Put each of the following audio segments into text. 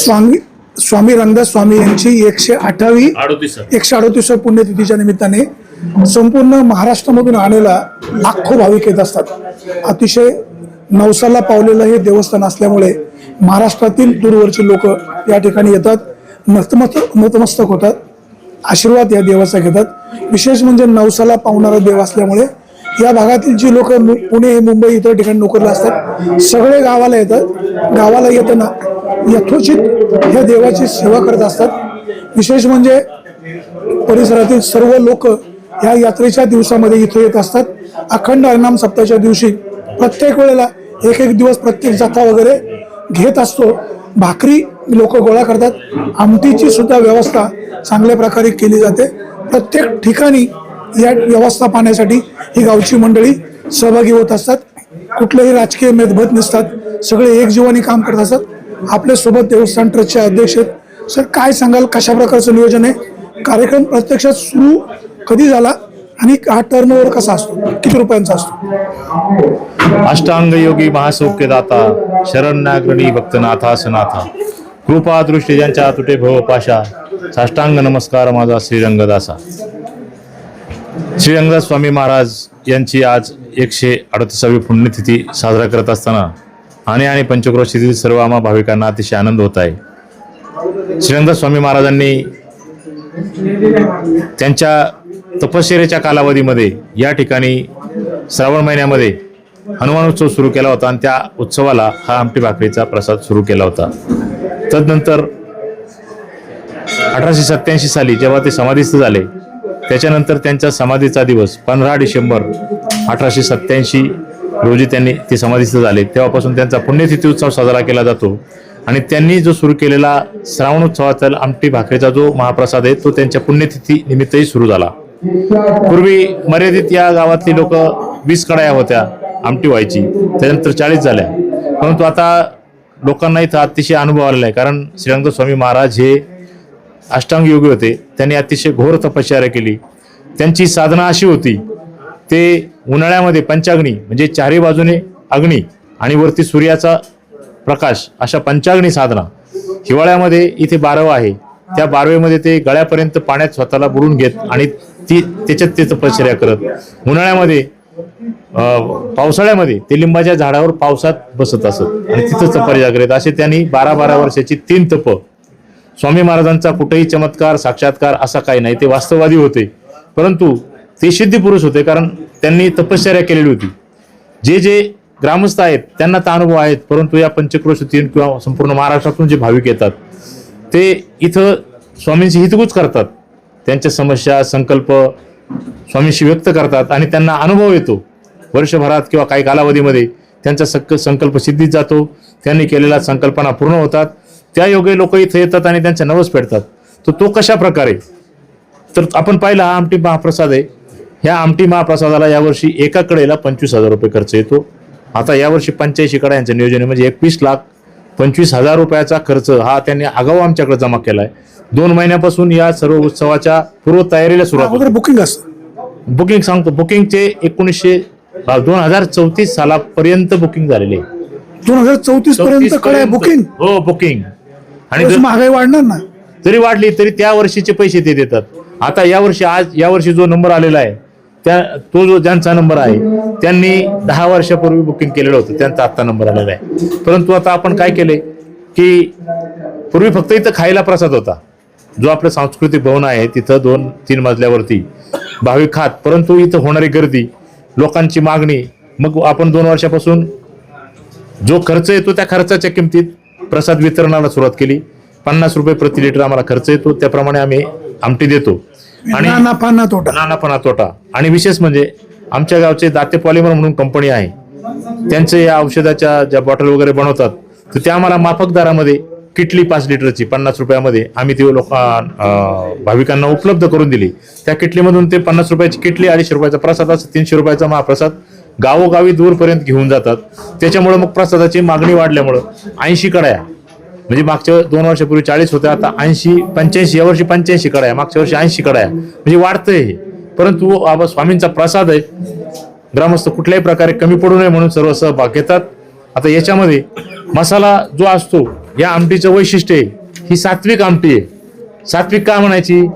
स्वामी स्वामी रामदास स्वामी यांची एकशे अडोतीस एकशे अडोतीस पुण्यतिथीच्या निमित्ताने संपूर्ण महाराष्ट्रामधून आलेला लाखो भाविक येत असतात. अतिशय नवसाला पावलेलं हे देवस्थान असल्यामुळे महाराष्ट्रातील दूरवरची लोक या ठिकाणी येतात. नतमस्त नतमस्तक होतात. आशीर्वाद या देवाचा घेतात. विशेष म्हणजे नवसाला पावणारा देव असल्यामुळे या भागातील जी लोक पुणे मुंबई इतर ठिकाणी नोकरीला असतात सगळे गावाला येतात. गावाला येताना यथोचित या देवाची सेवा करत असतात. विशेष म्हणजे परिसरातील सर्व लोक या यात्रेच्या दिवसामध्ये इथे येत असतात. अखंड हरिनाम सप्ताहाच्या दिवशी प्रत्येक वेळेला एक एक दिवस प्रत्येक जाथा वगैरे घेत असतो. भाकरी लोक गोळा करतात. आमटीची सुद्धा व्यवस्था चांगल्या प्रकारे केली जाते. प्रत्येक ठिकाणी या व्यवस्था पाहण्यासाठी ही गावची मंडळी सहभागी होत असतात. कुठलेही राजकीय मेदभत नसतात. सगळे एकजीवानी काम करत असतात. आपल्यासोबत देवस्थान ट्रस्टचे अध्यक्ष आहेत. सर काय सांगाल? कशा प्रकारचं नियोजन आहे? कार्यक्रम प्रत्यक्षात सुरू कधी झाला? आणि हा टर्न ओव्हर कसा असतो? किती रुपयांचा असतो? अष्टांग योगी महासौख्यदाता शरणनागरणी भक्तनाथा सनाथा. कृपा दृष्टी ज्यांच्या तुटे भव पाशा साष्टांग नमस्कार माझा श्रीरंगदासा. श्रीरंगदास स्वामी महाराज यांची आज एकशे अडतीसावी पुण्यतिथी साजरा करत असताना आणि आणि पंचक्रोशीतील सर्व आम्हा भाविकांना अतिशय आनंद होत आहे. श्रीरंगदास स्वामी महाराजांनी त्यांच्या तपश्चर्याच्या कालावधीमध्ये या ठिकाणी श्रावण महिन्यामध्ये हनुमान उत्सव सुरू केला होता आणि त्या उत्सवाला हा आमटी भाकरीचा प्रसाद सुरू केला होता. तदनंतर अठराशे सत्याऐंशी साली जेव्हा ते समाधीस्थ झाले त्याच्यानंतर त्यांचा समाधीचा दिवस पंधरा डिसेंबर अठराशे सत्याऐंशी रोजी त्यांनी ते समाधीस्थ झाले. तेव्हापासून त्यांचा पुण्यतिथी उत्सव साजरा केला जातो. आणि त्यांनी जो सुरू केलेला श्रावण उत्सवाचा आमटी भाकरीचा जो महाप्रसाद आहे तो त्यांच्या पुण्यतिथी निमित्तही सुरू झाला. पूर्वी मर्यादित या गावातली लोक वीस कडाया होत्या आमटी व्हायची. त्यानंतर चाळीस झाल्या. परंतु आता लोकांना इथं अतिशय अनुभव आलेला आहे. कारण श्रीरंग स्वामी महाराज हे अष्टांग योगी होते. त्यांनी अतिशय घोर तपश्चर्या केली. त्यांची साधना अशी होती ते उन्हाळ्यामध्ये पंचाग्नी म्हणजे चारही बाजूने अग्नी आणि वरती सूर्याचा प्रकाश अशा पंचाग्नी साधना. हिवाळ्यामध्ये इथे बारव आहे. त्या बारवेमध्ये ते गळ्यापर्यंत पाण्यात स्वतःला बुडून घेत आणि ती त्याच्यात ते तपश्चर्या करत. उन्हाळ्यामध्ये पावसाळ्यामध्ये ते लिंबाच्या झाडावर पावसात बसत असत आणि तिथंच तपश्चर्या करत. असे त्यांनी बारा बारा वर्षाची तीन तप स्वामी महाराजांचा कुठेही चमत्कार साक्षात्कार असा काही नाही. ते वास्तववादी होते. परंतु ते सिद्धी पुरुष होते कारण त्यांनी तपश्चर्या केलेली होती. जे जे ग्रामस्थ आहेत त्यांना तर अनुभव आहेत परंतु या पंचक्रोशीतून किंवा संपूर्ण महाराष्ट्रातून जे भाविक येतात ते इथं स्वामींची हितगुज करतात. त्यांच्या समस्या संकल्प स्वामींशी व्यक्त करतात आणि त्यांना अनुभव येतो. वर्षभरात किंवा काही कालावधीमध्ये त्यांचा सक संकल्प सिद्धीत जातो. त्यांनी केलेल्या संकल्पना पूर्ण होतात. त्या योगे लोक इथे येतात आणि त्यांच्या नवस फेडतात तर तो कशा प्रकारे? तर आपण पाहिलं हा आमटी महाप्रसाद आहे. ह्या आमटी महाप्रसादाला यावर्षी एका कडेला पंचवीस हजार रुपये खर्च येतो. आता यावर्षी पंच्याऐंशी कड्यांचं नियोजन आहे. म्हणजे एकवीस लाख पंचवीस हजार रुपयाचा खर्च हा त्यांनी आगाऊ आमच्याकडे जमा केला आहे दोन महिन्यापासून या सर्व उत्सवाच्या पूर्व तयारीला सुरुवात. बुकिंग असतं. बुकिंग सांगतो. बुकिंगचे एकोणीसशे दोन हजार चौतीस सालापर्यंत बुकिंग झालेले. दोन हजार चौतीस पर्यंत कडे बुकिंग हो बुकिंग आणि जर- महागाई वाढणार ना? जरी वाढली तरी त्या वर्षीचे पैसे ते देतात. आता या वर्षी आज या वर्षी जो नंबर आलेला आहे त्या तो जो ज्यांचा नंबर आहे त्यांनी दहा वर्षापूर्वी बुकिंग केलेलं होतं. त्यांचा आत्ता नंबर आलेला आहे. परंतु आता आपण काय केले की पूर्वी फक्त इथं खायला प्रसाद होता. जो आपलं सांस्कृतिक भवन आहे तिथं दोन तीन मजल्यावरती भाविक खात परंतु इथं होणारी गर्दी लोकांची मागणी मग आपण दोन वर्षापासून जो खर्च येतो त्या खर्चाच्या किमतीत प्रसाद वितरणाला सुरुवात केली. पन्नास रुपये प्रति लिटर आम्हाला खर्च येतो. त्याप्रमाणे आम्ही आमटी देतो. आणि ना नफा ना तोटा नानापणा तोटा. आणि विशेष म्हणजे आमच्या गावचे दाते पॉलिमर म्हणून कंपनी आहे. त्यांचे या औषधाच्या ज्या बॉटल वगैरे बनवतात तर त्या आम्हाला माफक दरामध्ये किटली पाच लिटरची पन्नास रुपयामध्ये आम्ही ती लोक भाविकांना उपलब्ध करून दिली. त्या किटलीमधून ते पन्नास रुपयाची किटली अडीचशे रुपयाचा प्रसाद असं तीनशे रुपयाचा महाप्रसाद गावोगावी दूरपर्यंत घेऊन जातात. त्याच्यामुळं मग प्रसादाची मागणी वाढल्यामुळं ऐंशी कडाया म्हणजे मागच्या दोन वर्षापूर्वी चाळीस होत्या आता ऐंशी पंच्याऐंशी या वर्षी पंच्याऐंशी कडाया मागच्या वर्षी ऐंशी कडाया. म्हणजे वाढतंय हे. परंतु आबा स्वामींचा प्रसाद आहे. ग्रामस्थ कुठल्याही प्रकारे कमी पडू नये म्हणून सर्व सहभाग घेतात. आता याच्यामध्ये मसाला जो असतो या आमटीचं वैशिष्ट्य आहे. ही सात्विक आमटी आहे. सात्विक का म्हणायची?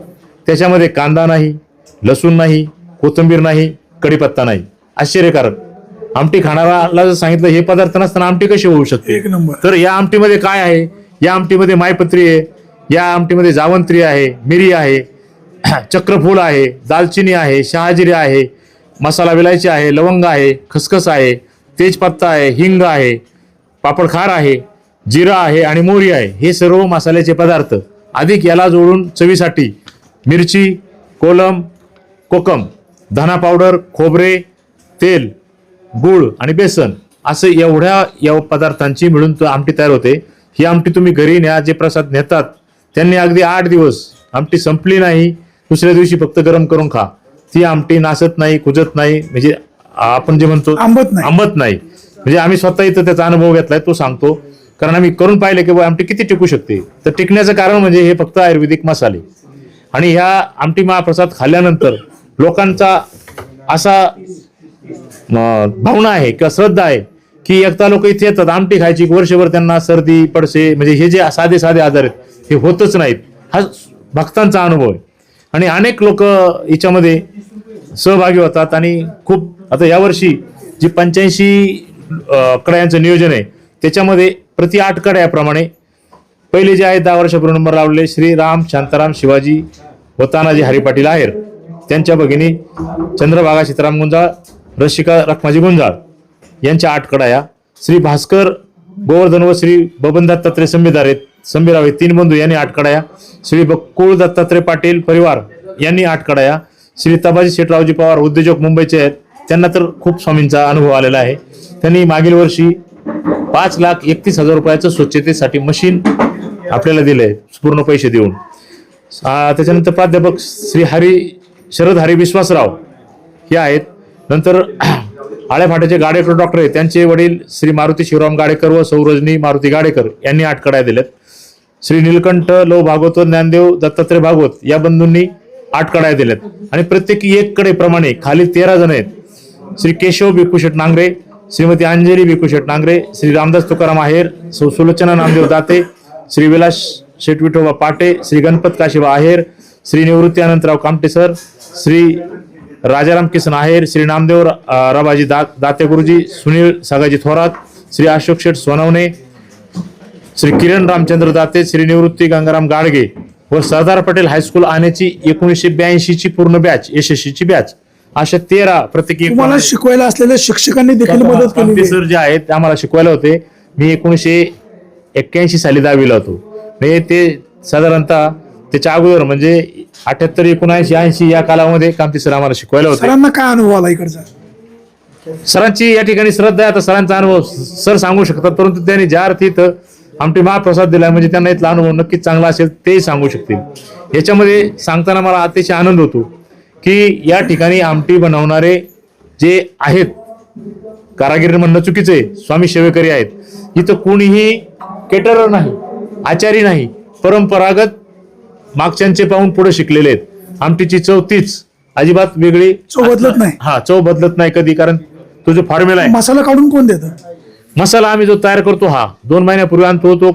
त्याच्यामध्ये कांदा नाही लसूण नाही कोथिंबीर नाही कढीपत्ता नाही. आश्चर्यकारक. आमटी खाणाराला जर सांगितलं हे पदार्थ नसताना आमटी कशी होऊ शकते? एक नंबर. तर या आमटीमध्ये काय आहे? या आमटीमध्ये मायपत्री आहे या आमटीमध्ये जावंत्री आहे मिरी आहे चक्रफूल आहे दालचिनी आहे शहाजिरी आहे मसाला विलायची आहे लवंग आहे खसखस आहे तेजपत्ता आहे हिंग आहे पापडखार आहे जिरा आहे आणि मोहरी आहे. हे सर्व मसाल्याचे पदार्थ. अधिक याला जोडून चवीसाठी मिरची कोलम कोकम धना पावडर खोबरे तेल गूळ आणि बेसन असं एवढ्या या पदार्थांची मिळून तो आमटी तयार होते. ही आमटी तुम्ही घरी न्या जे प्रसाद नेतात त्यांनी अगदी आठ दिवस आमटी संपली नाही दुसऱ्या दिवशी फक्त गरम करून खा. ती आमटी नासत नाही कुजत नाही म्हणजे आपण जे म्हणतो आंबत नाही. आंबत नाही. म्हणजे आम्ही स्वतः इथं त्याचा अनुभव घेतलाय तो सांगतो. कारण आम्ही करून पाहिले की आमटी किती टिकू शकते. तर टिकण्याचं कारण म्हणजे हे फक्त आयुर्वेदिक मसाले. आणि ह्या आमटी महाप्रसाद खाल्ल्यानंतर लोकांचा असा भावना आहे किंवा श्रद्धा आहे की एकदा लोक इथे येतात आमटी खायची वर्षभर त्यांना सर्दी पडसे म्हणजे हे जे साधे साधे आजार आहेत हे होतच नाहीत. हा भक्तांचा अनुभव आहे. आणि अनेक लोक याच्यामध्ये सहभागी होतात आणि खूप आता यावर्षी जी पंच्याऐंशी कड्यांचं नियोजन आहे त्याच्यामध्ये प्रति आठ कड्याप्रमाणे पहिले जे आहेत दहा वर्षापूर्वी नंबर लावले श्री राम शांताराम शिवाजी व तानाजी हरिपाटील आहेर. त्यांच्या भगिनी चंद्रभागा सीताराम गुंजाळ रसिका रखमाजी गुंजाळ यांच्या आठ कडाया श्री भास्कर गोवर्धन व श्री बबन दत्तात्रय संभीदार आहेत. संभीराव तीन बंधू यांनी आठ कडाया. श्री बकुळ दत्तात्रय पाटील परिवार यांनी आठ कडाया. श्री तबाजी शेटरावजी पवार उद्योजक मुंबईचे आहेत. त्यांना तर खूप स्वामींचा अनुभव आलेला आहे. त्यांनी मागील वर्षी पाच लाख एकतीस हजार रुपयाचं स्वच्छतेसाठी मशीन आपल्याला दिलंय. पूर्ण पैसे देऊन. त्याच्यानंतर प्राध्यापक श्री हरी शरद हरी विश्वासराव हे आहेत. नंतर आळ्या फाट्याचे गाडेकर डॉक्टर आहेत. त्यांचे वडील श्री मारुती शिवराम गाडेकर व सौरजनी मारुती गाडेकर यांनी आठ कड्या दिल्यात. श्री नीलकंठ लो भागवत व ज्ञानदेव दत्तात्रय भागवत या बंधूंनी आठ कड्या दिल्यात. आणि प्रत्येकी एक कडेप्रमाणे खाली तेरा जण आहेत. श्री केशव बिकुशेट नांगरे श्रीमती अंजली बिकुशेट नांगरे श्री रामदास तुकाराम आहेर सौ सुलोचना नामदेव दाते श्री विलास शेटविठोबा पाटे श्री गणपत काशीबा आहेर श्री निवृत्ती अनंतराव कामटे सर श्री राजाराम किसन आहेर श्री नामदेव राबाजी दा दाते गुरुजी सुनील सागाजी थोरात श्री अशोक शेठ सोनवणे श्री किरण रामचंद्र दाते श्री निवृत्ती गंगाराम गाडगे व सरदार पटेल हायस्कूल आणण्याची एकोणीसशे ब्याऐंशी ची पूर्ण बॅच यशस्वीची बॅच. अशा तेरा प्रत्येकी तुम्हाला शिकवायला असलेल्या शिक्षकांनी देखील मदत केली सर जे आहेत ते आम्हाला शिकवायला होते. मी एकोणीसशे एक्क्याऐंशी साली दहावीला होतो. म्हणजे ते साधारणतः त्याच्या अगोदर म्हणजे अठ्याहत्तर एकोणऐंशी ऐंशी या कालामध्ये कामती सर आम्हाला शिकवायला होते. सरांना काय अनुभव आला इकडचा? सरांची या ठिकाणी श्रद्धा आहे आता सरांचा अनुभव सर सांगू शकतात परंतु त्यांनी ज्या अर्थी इथं आमटे महाप्रसाद दिला म्हणजे त्यांना इथला अनुभव नक्कीच चांगला असेल तेही सांगू शकतील. याच्यामध्ये सांगताना मला अतिशय आनंद होतो की या ठिकाणी आमटी बनवणारे जे आहेत कारागिरी म्हणणं चुकीचं आहे स्वामी सेवेकरी आहेत इथं कोणीही केटरर नाही आचारी नाही परंपरागत मागच्यांचे पाहून पुढे शिकलेले आहेत. आमटीची चव तीच. अजिबात वेगळी चव बदलत नाही. हा चव बदलत नाही कधी कारण तो जो फॉर्म्युला आहे. मसाला काढून कोण देतं? मसाला आम्ही जो तयार करतो हा दोन महिन्यापूर्वी आणतो तो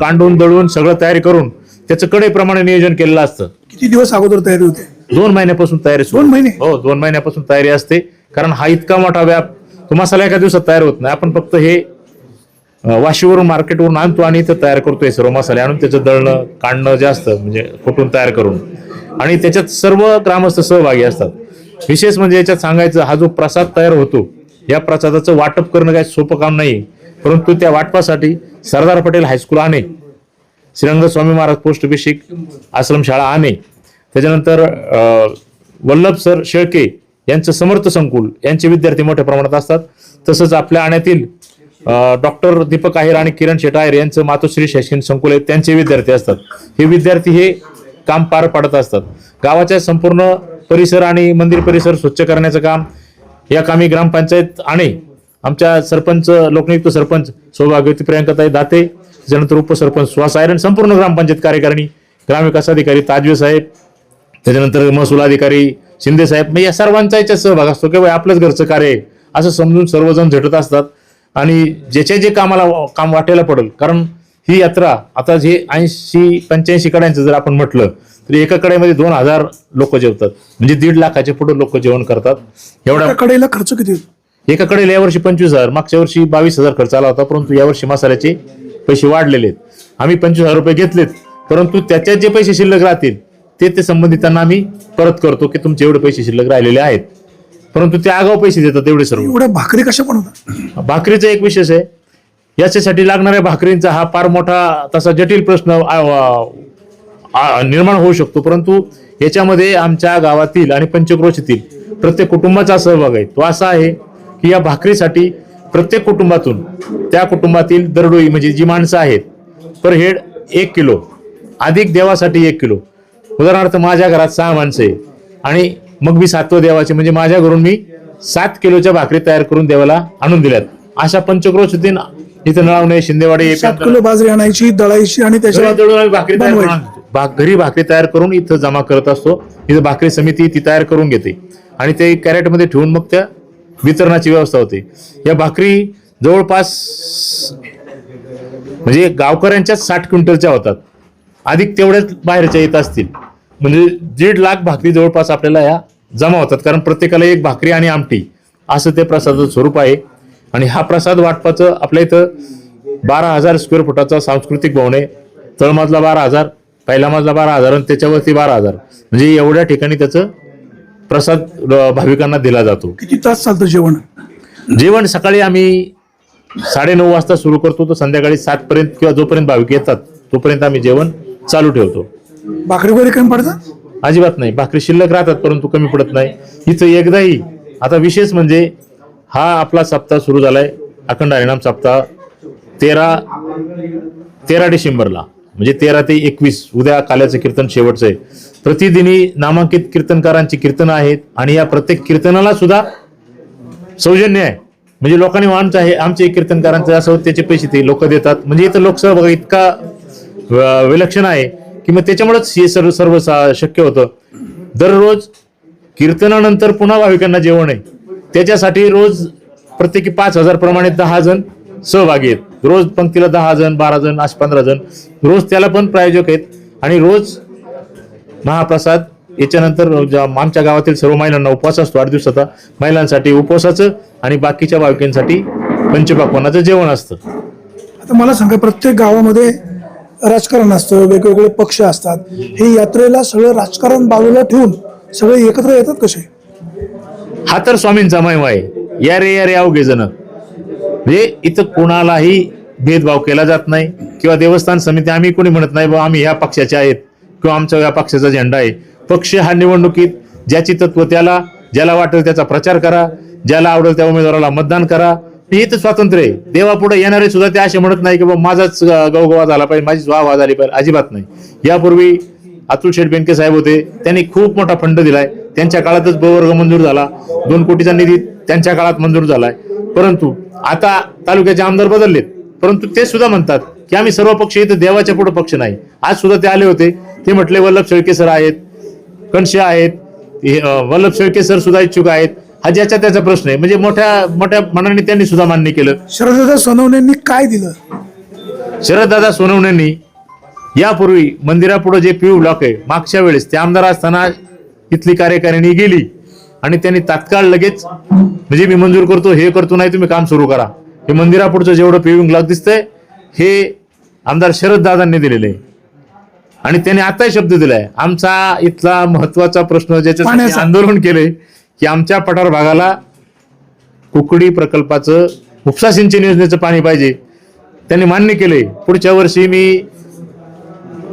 कांडून दळून सगळं तयारी करून त्याचं कडेप्रमाणे नियोजन केलेलं असतं. किती दिवस अगोदर तयारी होते? दोन महिन्यापासून तयारी सुरू. दोन महिने? हो दोन महिन्यापासून तयारी असते कारण हा इतका मोठा व्याप तो मसाला एका दिवसात तयार होत नाही. आपण फक्त हे वाशीवरून मार्केटवरून आणतो आणि इथं तयार करतोय सर्व मसाले. आणून त्याचं दळणं काढणं जास्त म्हणजे कुठून तयार करून. आणि त्याच्यात सर्व ग्रामस्थ सहभागी असतात. विशेष म्हणजे याच्यात सांगायचं हा जो प्रसाद तयार होतो या प्रसादाचं वाटप करणं काही सोपं काम नाही. परंतु त्या वाटपासाठी Sardar Patel high school Ane Shrirang Swami Maharaj post Abhishek आश्रमशाळा आणे त्याच्यानंतर अं, वल्लभ सर शेळके यांचं समर्थ संकुल यांचे विद्यार्थी मोठ्या प्रमाणात असतात. तसंच आपल्या आण्यातील डॉक्टर दीपक आहेर आणि किरण शेटायर यांचं मातोश्री शैक्षणिक संकुल आहे त्यांचे विद्यार्थी असतात. हे विद्यार्थी हे काम पार पाडत असतात. गावाच्या संपूर्ण परिसर आणि मंदिर परिसर स्वच्छ करण्याचं काम या कामी ग्रामपंचायत आणि आमच्या सरपंच लोकनियुक्त सरपंच सौभाग्यवती प्रियांकाताई दाते त्याच्यानंतर उपसरपंच सुहास आयरन संपूर्ण ग्रामपंचायत कार्यकारिणी ग्रामविकास अधिकारी ताजवे साहेब त्याच्यानंतर महसूल अधिकारी शिंदे साहेब. या सर्वांचा याच्यात सहभाग असतो की आपलंच घरचं कार्य आहे. असं समजून सर्वजण झटत असतात. आणि ज्याच्या जे कामाला काम वाटायला पडेल कारण ही यात्रा आता जे ऐंशी पंच्याऐंशी कड्यांचं जर आपण म्हटलं तर एका कड्यामध्ये दोन हजार लोक जेवतात. म्हणजे दीड लाखाच्या पुढे लोक जेवण करतात. एवढा त्या कडेला खर्च किती? एका कडेला यावर्षी पंचवीस हजार मागच्या वर्षी बावीस हजार खर्च आला होता परंतु यावर्षी मसाल्याचे पैसे वाढलेले आहेत. आम्ही पंचवीस हजार रुपये घेतलेत परंतु त्याच्यात जे पैसे शिल्लक राहतील ते ते संबंधितांना आम्ही परत करतो की तुमचे एवढे पैसे शिल्लक राहिलेले आहेत. परंतु ते आगाऊ पैसे देतात एवढे सर्व. एवढ्या भाकरी कशा बनवतात भाकरीचा एक विशेष आहे. याच्यासाठी लागणाऱ्या भाकरींचा हा फार मोठा तसा जटिल प्रश्न आ- आ- आ- निर्माण होऊ शकतो. परंतु याच्यामध्ये आमच्या गावातील आणि पंचक्रोशीतील प्रत्येक कुटुंबाचा सहभाग आहे. तो असा आहे की या भाकरीसाठी प्रत्येक कुटुंबातून त्या कुटुंबातील दरडोई म्हणजे जी माणसं आहेत पर हेड एक किलो अधिक देवासाठी एक किलो. उदाहरणार्थ माझ्या घरात सहा माणसं आहे आणि मग मी सातवं देवाचे म्हणजे माझ्या घरून मी सात किलोच्या भाकरी तयार करून देवाला आणून दिल्यात. अशा पंचक्रोशीतील इथं नळावणे शिंदेवाडी सात किलो बाजरी आणायची दळायची आणि आम्ही भाकरी तयार करून घरी भाकरी तयार करून इथं जमा करत असतो. इथं भाकरी समिती ती तयार करून घेते. आणि ते कॅरेटमध्ये ठेवून मग त्या वितरणाची व्यवस्था होते. या भाकरी जवळपास म्हणजे गावकऱ्यांच्या साठ क्विंटलच्या होतात. अधिक तेवढ्याच बाहेरच्या येत असतील. म्हणजे दीड लाख भाकरी जवळपास आपल्याला या जमा होतात. कारण प्रत्येकाला एक भाकरी आणि आमटी असं ते प्रसादाचं स्वरूप आहे. आणि हा प्रसाद वाटपाचं आपल्या इथं बारा हजार स्क्वेअर फुटाचा सांस्कृतिक भवन आहे. तळमजला बारा हजार पहिला मजला बारा हजार आणि त्याच्यावरती बारा हजार. म्हणजे एवढ्या ठिकाणी त्याचं प्रसाद भाविकांना दिला जातो. किती तास चालतं जेवण? जेवण सकाळी आम्ही साडेनऊ वाजता सुरू करतो. तर संध्याकाळी सात पर्यंत किंवा जोपर्यंत भाविक येतात तोपर्यंत आम्ही जेवण चालू ठेवतो. भाकरी वगैरे कमी पडतात? अजिबात नाही. भाकरी शिल्लक राहतात परंतु कमी पडत नाही. इथं एकदाही आता विशेष म्हणजे हा आपला सप्ताह सुरू झालाय अखंड हरिणाम सप्ताह तेरा तेरा डिसेंबरला. म्हणजे तेरा ते एकवीस उद्या काल्याचं कीर्तन शेवटचं आहे. प्रतिदिनी नामांकित कीर्तनकारांची कीर्तनं आहेत आणि या प्रत्येक कीर्तनाला सुद्धा सौजन्य आहे. म्हणजे लोकांनी आमचं आहे आमचे कीर्तनकारांचं असं त्याचे पैसे ते लोक देतात. म्हणजे इथं लोकसहभाग इतका विलक्षण आहे. की मग त्याच्यामुळेच हे सर्व सर्व सा- शक्य होतं. दररोज कीर्तनानंतर पुन्हा भाविकांना जेवण आहे. त्याच्यासाठी रोज प्रत्येकी पाच हजार प्रमाणे दहा जण सहभागी आहेत. रोज पंक्तीला दहा जण बारा जण असे पंधरा जण. रोज त्याला पण प्रायोजक आहेत. आणि रोज महाप्रसाद याच्यानंतर ज्या आमच्या गावातील सर्व महिलांना उपवास असतो आठ दिवसाचा महिलांसाठी उपवासाचं आणि बाकीच्या भाविकांसाठी पंचपाकवानाचं जेवण असतं. आता मला सांगा प्रत्येक गावामध्ये राजकारण असतं वेगवेगळे पक्ष असतात. हे यात्रेला सगळं राजकारण बाजूला ठेवून सगळे एकत्र येतात कसे? हा तर स्वामींचा महिमा आहे. या रे या रे अवघे जण. म्हणजे इथं कोणालाही भेदभाव केला जात नाही किंवा देवस्थान समिती आम्ही कोणी म्हणत नाही बा आम्ही ह्या पक्षाचे आहेत किंवा आमचा या पक्षाचा झेंडा आहे. पक्ष हा निवडणुकीत ज्याची तत्व त्याला ज्याला वाटेल त्याचा प्रचार करा ज्याला आवडेल त्या उमेदवाराला मतदान करा हे स्वातंत्र्य आहे. देवापुढे येणारे सुद्धा ते असे म्हणत नाही की बाबा माझाच गवगवा झाला पाहिजे माझीच वाह झाली पाहिजे अजिबात नाही. यापूर्वी अतुल शेठ बेनके साहेब होते त्यांनी खूप मोठा फंड दिलाय. त्यांच्या काळातच ब वर्ग मंजूर झाला. दोन कोटीचा निधी त्यांच्या काळात मंजूर झालाय. परंतु आता तालुक्याचे आमदार बदललेत. परंतु ते सुद्धा म्हणतात की आम्ही सर्व पक्ष इथं देवाच्या पुढे पक्ष नाही. आज सुद्धा ते आले होते. ते म्हटले वल्लभ शेळके सर आहेत कणशे आहेत हे, वल्लभ शेळके सर सुद्धा इच्छुक आहेत. हा ज्याचा त्याचा प्रश्न आहे. म्हणजे मोठ्या मोठ्या मनाने त्यांनी सुद्धा मान्य केलं. शरददादा सोनवणेंनी काय दिलं? शरददादा सोनवणेंनी यापूर्वी मंदिरापुढे जे पीयू ब्लॉक आहे मागच्या वेळेस ते आमदार असताना इथली कार्यकारिणी गेली आणि त्यांनी तात्काळ लगेच म्हणजे मी मंजूर करतो हे करतो नाही तुम्ही काम सुरू करा. हे मंदिरापुढचं जेवढं पिविंग ब्लॉक दिसतंय हे आमदार शरद दादांनी दिलेलं आहे. आणि त्यांनी आताही शब्द दिलाय आमचा इथला महत्त्वाचा प्रश्न ज्याच्यासाठी पाण्याचा. आंदोलन केलंय की आमच्या पठार भागाला कुकडी प्रकल्पाचं उपसा सिंचन योजनेचं पाणी पाहिजे. त्यांनी मान्य केलंय. पुढच्या वर्षी मी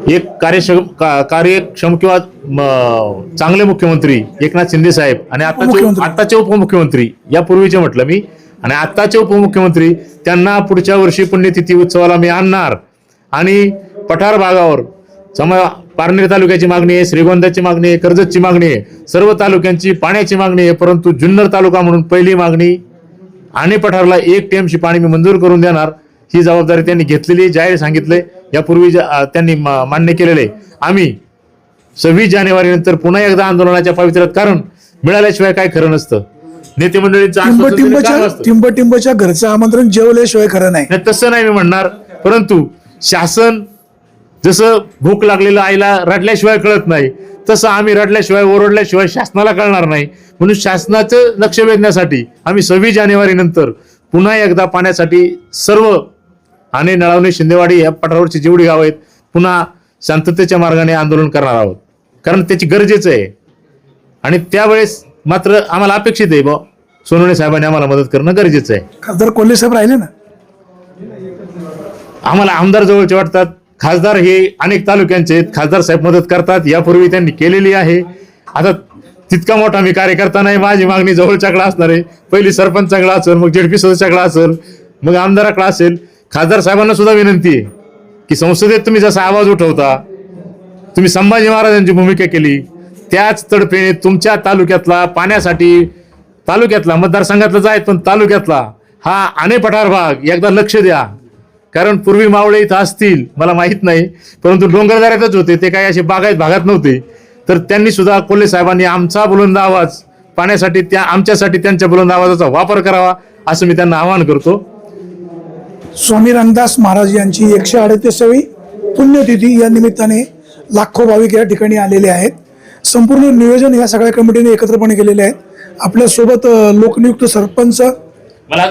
एक कार्यक्षम का- कार्यक्षम किंवा चांगले मुख्यमंत्री एकनाथ शिंदे साहेब आणि आताचे. आताचे उपमुख्यमंत्री या पूर्वीचे म्हटलं मी आणि आताचे उपमुख्यमंत्री त्यांना पुढच्या वर्षी पुण्यतिथी उत्सवाला मी आणणार. आणि पठार भागावर सम पारनेर तालुक्याची मागणी आहे श्रीगोंद्याची मागणी आहे कर्जतची मागणी आहे. सर्व तालुक्यांची पाण्याची मागणी आहे परंतु जुन्नर तालुका म्हणून पहिली मागणी आणि पठारला एक टीएमसी पाणी मी मंजूर करून देणार. ही जबाबदारी त्यांनी घेतलेली जाहीर सांगितले यापूर्वी त्यांनी मान्य केलेले आम्ही सव्वीस जानेवारी नंतर पुन्हा एकदा आंदोलनाच्या पावित्र्यात कारण मिळाल्याशिवाय काय खरं नसतं. नेते मंडळींचं टिंब आश्वासन दिलं काम टिंबच्या असतं. टिंब टिंबच्या घरचं आमंत्रण जेवल्याशिवाय खरं नाही तसं नाही मी म्हणणार परंतु शासन जसं भूक लागलेलं आईला रडल्याशिवाय कळत नाही तसं आम्ही रडल्याशिवाय ओरडल्याशिवाय शासनाला कळणार नाही. म्हणून शासनाचं लक्ष वेधण्यासाठी आम्ही सव्वीस जानेवारी नंतर पुन्हा एकदा पाण्यासाठी सर्व आणि नळवणे शिंदेवाडी या पठारावरची जेवढी गावं आहेत पुन्हा शांततेच्या मार्गाने आंदोलन करणार आहोत. कारण त्याची गरजेचं आहे. आणि त्यावेळेस मात्र आम्हाला अपेक्षित आहे बा सोनवणे साहेबांनी आम्हाला मदत करणं गरजेचं आहे. खासदार कोल्हे साहेब राहिले ना? आम्हाला आमदार जवळचे वाटतात. खासदार हे अनेक तालुक्यांचे आहेत. खासदार साहेब मदत करतात. यापूर्वी त्यांनी केलेली आहे. आता तितका मोठा मी कार्यकर्ता नाही. माझी मागणी जवळच्याकडे असणार आहे. पहिली सरपंचाकडे असेल मग जेडपी सदस्याकडे असेल मग आमदाराकडे असेल. खासदार साहेबांना सुद्धा विनंती आहे की संसदेत तुम्ही जसा आवाज उठवता तुम्ही संभाजी महाराजांची भूमिका केली त्याच तडफेने तुमच्या तालुक्यातला पाण्यासाठी तालुक्यातला मतदारसंघातला जायत पण तालुक्यातला हा आणे पठार भाग एकदा लक्ष द्या. कारण पूर्वी मावळे इथं असतील मला माहीत नाही परंतु डोंगरदऱ्यातच होते ते काही असे बागायत भागात नव्हते. तर त्यांनी सुद्धा कोल्हे साहेबांनी आमचा बुलंद आवाज पाण्यासाठी त्या आमच्यासाठी त्यांच्या बुलंद आवाजाचा वापर करावा असं मी त्यांना आवाहन करतो. स्वामी रामदास महाराज यांची एकशे अडतीसावी पुण्यतिथी या निमित्ताने लाखो भाविक या ठिकाणी आलेले आहेत. संपूर्ण नियोजन या सगळ्या कमिटीने एकत्रपणे केलेले आहेत. आपल्यासोबत लोकनियुक्त सरपंच मला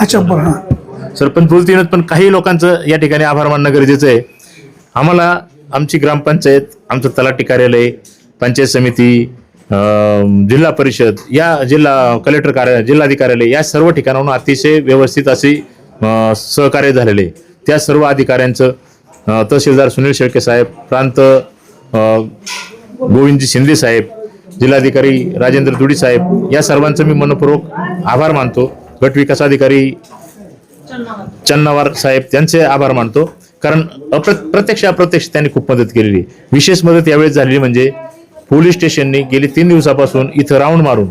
अच्छा बरं हां. सरपंच बोलतीनच पण काही लोकांचं या ठिकाणी आभार मानणं गरजेचं आहे. आम्हाला आमची ग्रामपंचायत आमचं तलाठी कार्यालय पंचायत समिती जिल्हा परिषद या जिल्हा कलेक्टर कार्यालय जिल्हाधिकार्यालय या सर्व ठिकाणाहून अतिशय व्यवस्थित अशी सहकार्य झालेले त्या सर्व अधिकाऱ्यांचं तहसीलदार सुनील शेळके साहेब प्रांत गोविंदजी शिंदे साहेब जिल्हाधिकारी राजेंद्र दुडी साहेब या सर्वांचं मी मनपूर्वक आभार मानतो. गट विकास अधिकारी चन्नावार साहेब त्यांचे आभार मानतो. कारण प्रत्यक्ष अप्रत्यक्ष त्यांनी खूप मदत केलेली विशेष मदत यावेळेस झालेली म्हणजे पोलीस स्टेशनने गेली तीन दिवसापासून इथं राऊंड मारून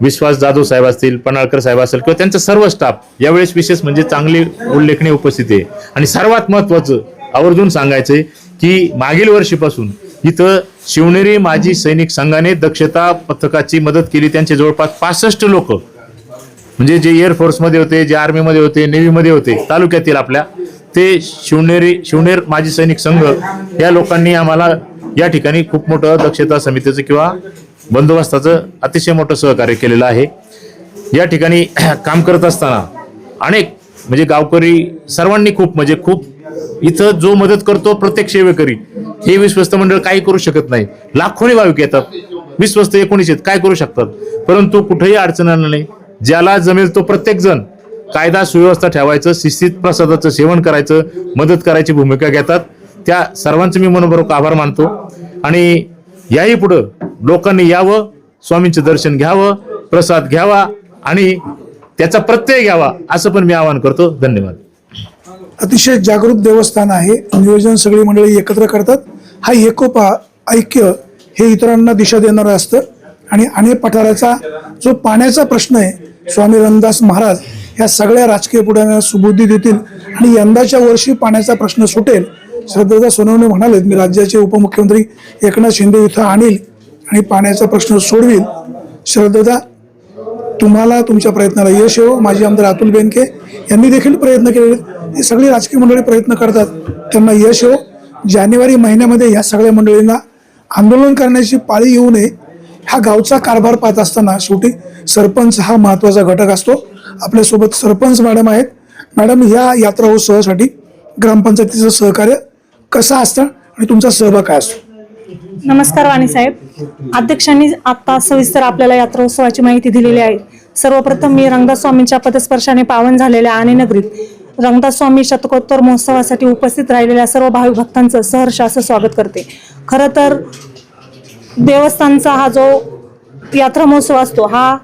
विश्वास जाधव साहेब असतील पणाळकर साहेब असतील किंवा त्यांचा सर्व स्टाफ यावेळेस विशेष म्हणजे चांगली उल्लेखनीय उपस्थित आहे. आणि सर्वात महत्वाचं आवर्जून सांगायचंय की मागील वर्षीपासून इथं शिवनेरी माजी सैनिक संघाने दक्षता पथकाची मदत केली. त्यांचे जवळपास पासष्ट लोक म्हणजे जे एअरफोर्समध्ये होते जे आर्मीमध्ये होते नेव्हीमध्ये होते तालुक्यातील आपल्या ते शिवनेरी शिवनेर माजी सैनिक संघ या लोकांनी आम्हाला या ठिकाणी खूप मोठं दक्षता समितीचं किंवा बंदोबस्ताचं अतिशय मोठं सहकार्य केलेलं आहे. या ठिकाणी काम करत असताना अनेक म्हणजे गावकरी सर्वांनी खूप म्हणजे खूप इथं जो मदत करतो प्रत्येक सेवेकरी हे विश्वस्त मंडळ काही करू शकत नाही. लाखोनी भाविक येतात. विश्वस्त एकोणीस आहेत काय करू शकतात? परंतु कुठेही अडचण आणलं नाही. ज्याला जमेल तो प्रत्येक जण कायदा सुव्यवस्था ठेवायचं शिस्तीत प्रसादाचं सेवन करायचं मदत करायची भूमिका घेतात. त्या सर्वांचं मी मनपूर्वक आभार मानतो. आणि याही पुढं लोकांनी यावं स्वामींचं दर्शन घ्यावं प्रसाद घ्यावा आणि त्याचा प्रत्यय घ्यावा असं पण मी आवाहन करतो. धन्यवाद. अतिशय जागृत देवस्थान आहे. नियोजन सगळी मंडळी एकत्र करतात. हा एकोपा ऐक्य हे इतरांना दिशा देणारं असतं. आणि अणे पठाराचा जो पाण्याचा प्रश्न आहे स्वामी रामदास महाराज या सगळ्या राजकीय पुढ्यांना सुबुद्धी देतील आणि यंदाच्या वर्षी पाण्याचा प्रश्न सुटेल. श्रद्धा सोनवणे म्हणाले मी राज्याचे उपमुख्यमंत्री एकनाथ शिंदे इथं आणील आणि पाण्याचा प्रश्न सोडवील. श्रद्धा तुम्हाला तुमच्या प्रयत्नाला यश येवो. माजी आमदार अतुल बेनके यांनी देखील प्रयत्न केलेले. हे सगळी राजकीय मंडळी प्रयत्न करतात त्यांना यश येवो. जानेवारी महिन्यामध्ये या सगळ्या मंडळींना आंदोलन करण्याची पाळी येऊ नये. हा गावचा कारभार पाहत असताना शेवटी सरपंच हा महत्त्वाचा घटक असतो. आपल्यासोबत सरपंच मॅडम आहेत. मॅडम या यात्रा उत्सवासाठी ग्रामपंचायतीचं सहकार्य कसं असतं आणि तुमचा सहभाग काय असतो? नमस्कार वाणी साहेब. अध्यक्षांनी आता सविस्तर आपल्याला यात्रोत्सवाची माहिती दिलेली आहे. सर्वप्रथम मी रंगदास स्वामींच्या पदस्पर्शाने पावन झालेल्या आणि नगरीत रंगदास स्वामी शतकोत्तर महोत्सवासाठी उपस्थित राहिलेल्या सर्व भाविक भक्तांचं सहर्ष असं स्वागत करते. खरं तर देवस्थानचा हा जो यात्रा महोत्सव असतो हा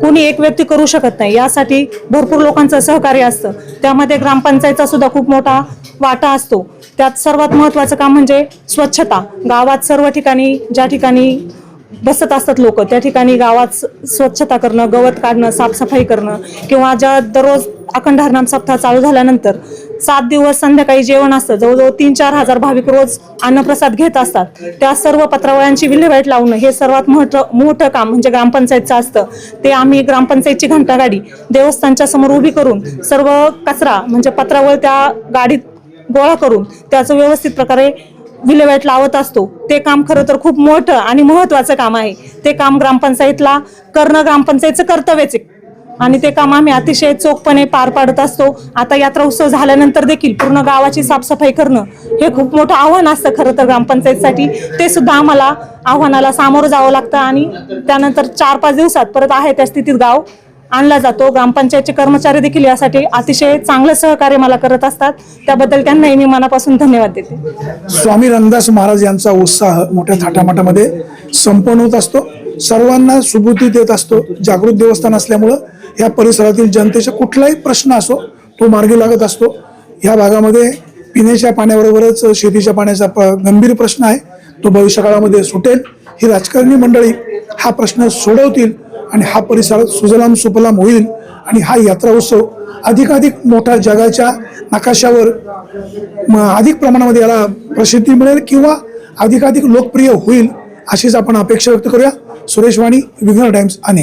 कोणी एक व्यक्ती करू शकत नाही. यासाठी भरपूर लोकांचं सहकार्य असतं. त्यामध्ये ग्रामपंचायतचा सुद्धा खूप मोठा वाटा असतो. त्यात सर्वात महत्त्वाचं काम म्हणजे स्वच्छता. गावात सर्व ठिकाणी ज्या ठिकाणी बसत असतात लोक त्या ठिकाणी गावात स्वच्छता करणं गवत काढणं साफसफाई करणं किंवा ज्या दररोज अखंड हरनाम सप्ताह चालू झाल्यानंतर सात दिवस संध्याकाळी जेवण असतं. जवळजवळ तीन चार हजार भाविक रोज अन्नप्रसाद घेत असतात. त्या सर्व पत्रावळ्यांची विल्हेवाट लावणं हे सर्वात मोठं मोठं काम म्हणजे ग्रामपंचायतचं असतं. ते आम्ही ग्रामपंचायतची घंटागाडी देवस्थानच्या समोर उभी करून सर्व कचरा म्हणजे पत्रावळ त्या गाडीत गोळा करून त्याचं व्यवस्थित प्रकारे विल्हेवाट लावत असतो. ते काम खरं तर खूप मोठं आणि महत्त्वाचं काम आहे. ते काम ग्रामपंचायतला करणं ग्रामपंचायतचं कर्तव्यच आहे. आणि ते काम आम्ही अतिशय चोखपणे पार पाडत असतो. आता यात्रा उत्सव झाल्यानंतर देखील पूर्ण गावाची साफसफाई करणं हे खूप मोठं आव्हान असतं खरं तर ग्रामपंचायतसाठी. ते सुद्धा आम्हाला आव्हानाला सामोरं जावं लागतं आणि त्यानंतर चार पाच दिवसात परत आहे त्या स्थितीत गाव आणला जातो. ग्रामपंचायतचे कर्मचारी देखील यासाठी अतिशय चांगलं सहकार्य मला करत असतात. त्याबद्दल त्यांनाही मी मनापासून धन्यवाद देते. स्वामी रंगदास महाराज यांचा उत्साह मोठ्या थाटामाटामध्ये संपन्न होत असतो. सर्वांना सुबुद्धी देत असतो. जागृत देवस्थान असल्यामुळं या परिसरातील जनतेचा कुठलाही प्रश्न असो तो मार्गी लागत असतो. या भागामध्ये पिण्याच्या पाण्याबरोबरच शेतीच्या पाण्याचा प- गंभीर प्रश्न आहे. तो भविष्यकाळामध्ये सुटेल. ही राजकारणी मंडळी हा प्रश्न सोडवतील आणि हा परिसर सुजलाम सुफलाम होईल आणि हा यात्रा उत्सव अधिकाधिक मोठा जगाच्या नकाशावर म- अधिक प्रमाणामध्ये याला प्रसिद्धी मिळेल किंवा अधिकाधिक लोकप्रिय होईल अशीच आपण अपेक्षा व्यक्त करूया. सुरेश वाणी विघ्न टाइम्स अने